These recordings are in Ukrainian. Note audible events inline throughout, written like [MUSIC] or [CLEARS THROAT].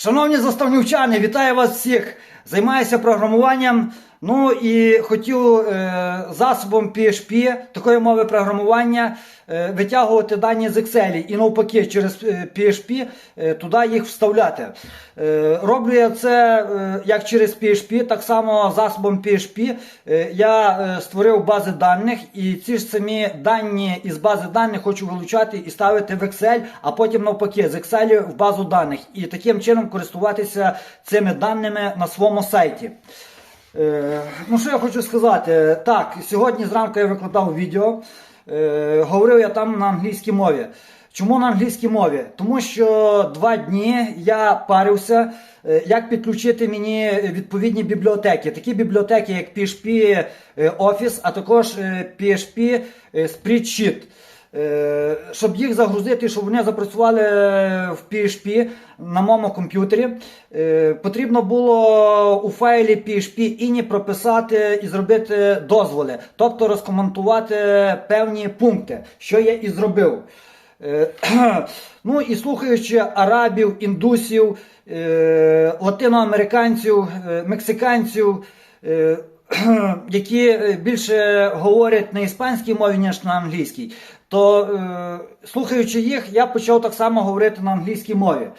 Шановні заставнівчани, вітаю вас всіх! Займаюся програмуванням. Ну і хотів е, засобом PHP, такої мови програмування, е, витягувати дані з Excel і навпаки через е, PHP е, туди їх вставляти. Е, роблю я це е, як через PHP, так само засобом PHP е, я е, створив бази даних і ці ж самі дані із бази даних хочу вилучати і ставити в Excel, а потім навпаки з Excel в базу даних і таким чином користуватися цими даними на своєму сайті. Е, ну що я хочу сказати? Так, сьогодні зранку я викладав відео. Е, говорив я там на англійській мові. Чому на англійській мові? Тому що два дні я парився, е, як підключити мені відповідні бібліотеки. Такі бібліотеки, як PHP Office, а також PHP Spreadsheet. Е, Щоб їх загрузити, щоб вони запрацювали в PHP на моєму комп'ютері, е, потрібно було у файлі PHP INI прописати і зробити дозволи, тобто розкоментувати певні пункти, що я і зробив. Е, [CLEARS THROAT] Ну і слухаючи арабів, індусів, латиноамериканців, мексиканців, [CLEARS THROAT] які більше говорять на іспанській мові, ніж на англійській, то е, слухаючи їх, я почав так само говорити на англійській мові.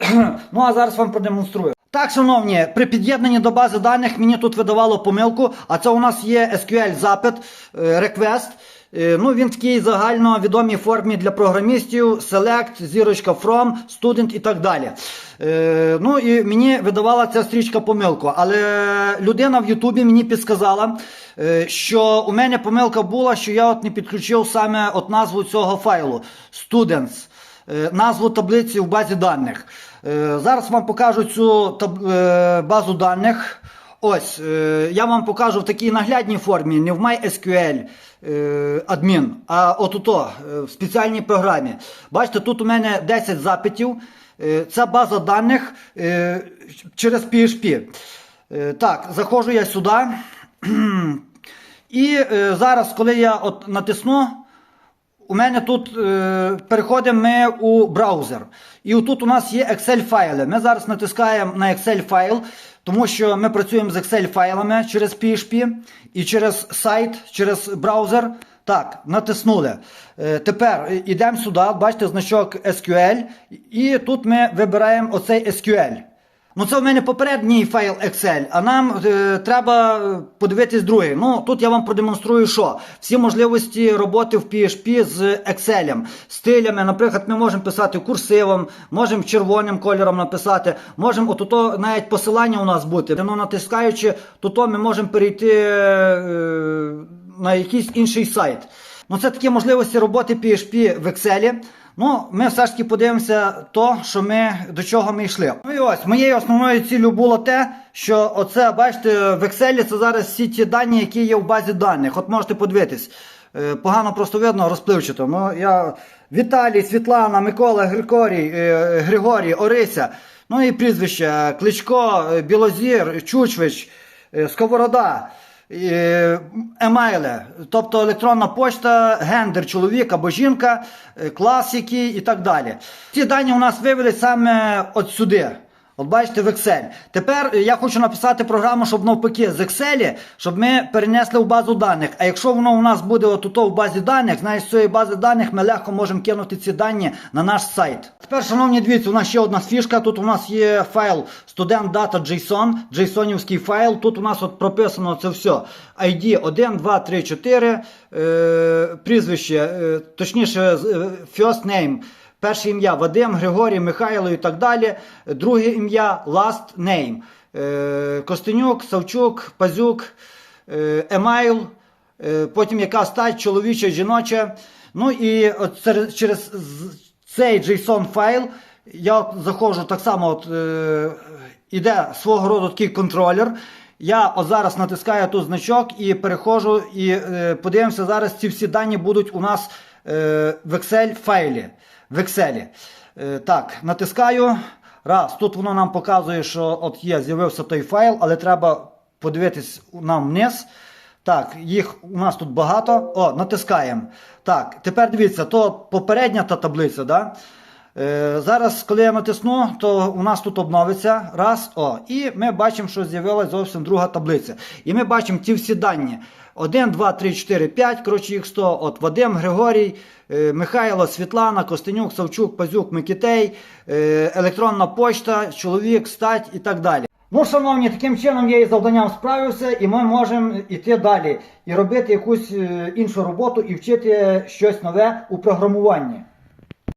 [CLEARS THROAT] Ну а зараз вам продемонструю. Так, шановні, при під'єднанні до бази даних мені тут видавало помилку, а це у нас є SQL запит, реквест. Ну, він в такій загальновідомій формі для програмістів, select, зірочка from, student і так далі. Е, Ну і мені видавала ця стрічка помилку. Але людина в Ютубі мені підсказала, е, що у мене помилка була, що я от не підключив саме от назву цього файлу students, е, назву таблиці в базі даних. Е, Зараз вам покажу цю е, базу даних. Ось, е, я вам покажу в такій наглядній формі, не в MySQL е, адмін, а от ото, е, в спеціальній програмі. Бачите, тут у мене 10 запитів. Це база даних через PHP. Так, заходжу я сюди. І зараз, коли я от натисну, у мене тут переходимо ми у браузер. І отут у нас є Excel файли. Ми зараз натискаємо на Excel файл, тому що ми працюємо з Excel файлами через PHP і через сайт, через браузер. Так, натиснули. Е, тепер йдемо сюди, бачите значок SQL, і тут ми вибираємо оцей SQL. Ну, це в мене попередній файл Excel, а нам е, треба е, подивитись другий. Ну, тут я вам продемонструю, що всі можливості роботи в PHP з Excel. Стилями, наприклад, ми можемо писати курсивом, можемо червоним кольором написати, можемо отут навіть посилання у нас бути. Ну, натискаючи, тут ми можемо перейти е, на якийсь інший сайт. Ну, це такі можливості роботи PHP в Excel. Ну, ми все ж таки подивимося то, що ми до чого ми йшли. Ну і ось моєю основною ціллю було те, що оце, бачите, в Excel це зараз всі ті дані, які є в базі даних. От можете подивитись. Е, Погано просто видно, розпливчато. Ну, я Віталій, Світлана, Микола, Григорій, е, Григорій, Орися. Ну і прізвища Кличко, е, Білозір, Чучвич, Сковорода. Е, Емейли, тобто електронна почта, гендер, чоловік або жінка, е, класики і так далі. Ці дані у нас вивели саме от сюди. От бачите, в Excel. Тепер я хочу написати програму, щоб навпаки з Excel, щоб ми перенесли в базу даних. А якщо воно у нас буде отут в базі даних, значить з цієї бази даних ми легко можемо кинути ці дані на наш сайт. Тепер, шановні дивіться, у нас ще одна фішка. Тут у нас є файл student.data.json, JSONівський файл. Тут у нас от прописано це все. ID 1, 2, 3, 4, е, прізвище, е, точніше, е, first name. Перше ім'я Вадим, Григорій, Михайло і так далі. Друге ім'я last name. Е, Костенюк, Савчук, Пазюк, е, емейл, е, потім яка стать, чоловіча, жіноча. Ну і от через, цей JSON файл я от заходжу так само, от, е, іде свого роду такий контролер. Я от зараз натискаю тут значок і переходжу, і е, подивимося, зараз ці всі дані будуть у нас в Excel файлі. В Excel. Е, так, натискаю. Раз, тут воно нам показує, що от є, з'явився той файл, але треба подивитись нам вниз. Так, їх у нас тут багато. О, натискаємо. Так, тепер дивіться, то попередня та таблиця, да? Е, зараз, коли я натисну, то у нас тут обновиться. Раз, о, і ми бачимо, що з'явилася зовсім друга таблиця. І ми бачимо ті всі дані. 1, 2, 3, 4, 5, коротше їх 100. От Вадим, Григорій, е, Михайло, Світлана, Костенюк, Савчук, Пазюк, Микітей, е, електронна почта, чоловік, стать і так далі. Ну, шановні, таким чином я із завданням справився, і ми можемо йти далі і робити якусь е, іншу роботу і вчити щось нове у програмуванні.